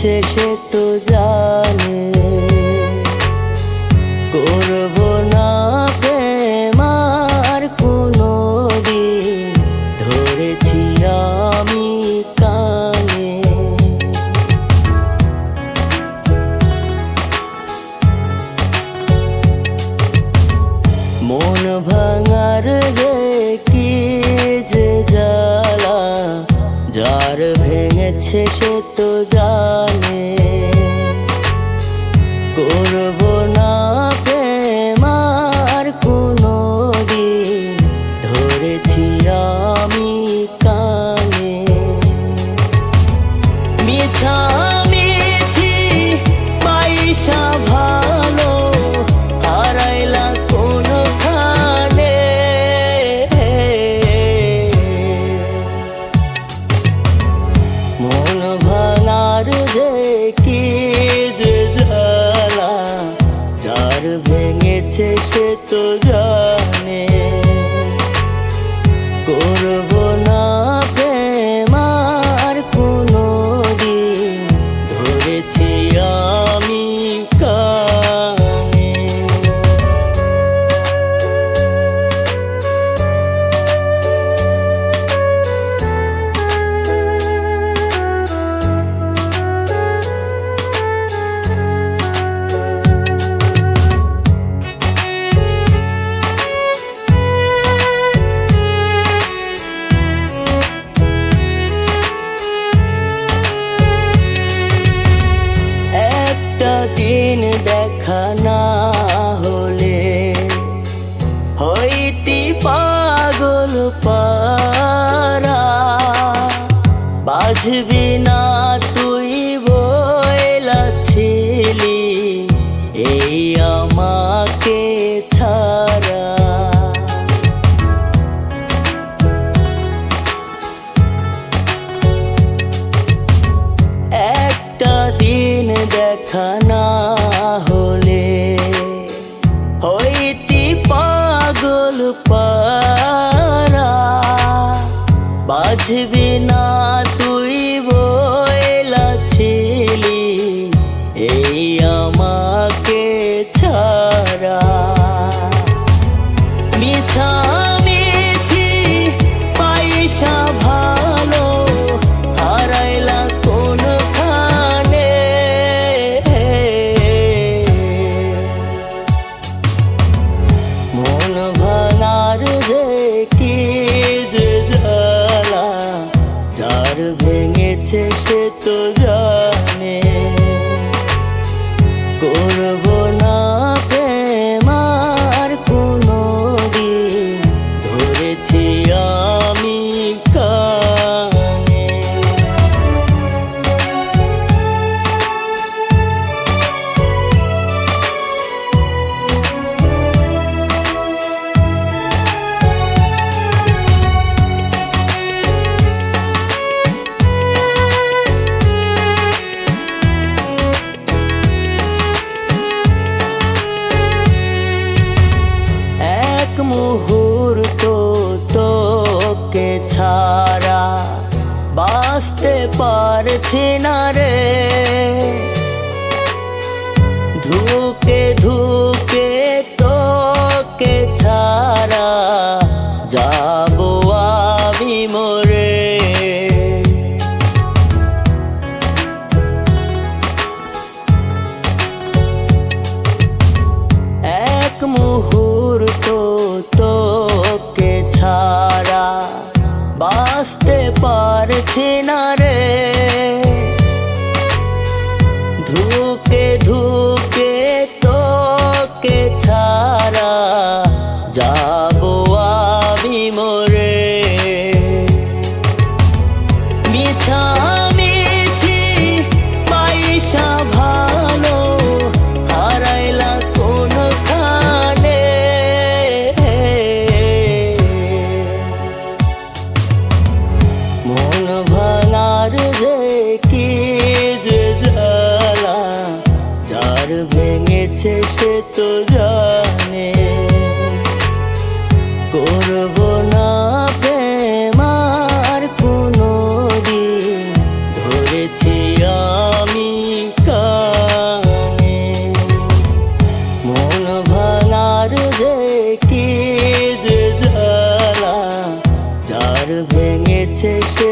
ভেঙেছে সে তো জানে। করব না প্রেম আর কোনো দিন ধরেছি আমি কানে। মন ভাঙার যে কি যে জ্বালা, যার ভেঙেছে সে মিছামিছি পয়সা ভালো, হারাইলা কোনখানে মন ভাঙার যে যে জ্বালা, যার ভেঙেছে সে তো জানে ধরেছি আমি দেখা না হলে হইতি পাগল পারা বাজবে না তো জানে করব মুহূর্ত তোকে ছাড়া বাঁচতে পারছি না রে। না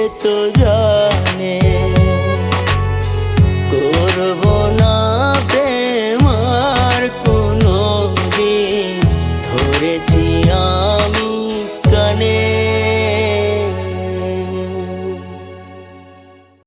The.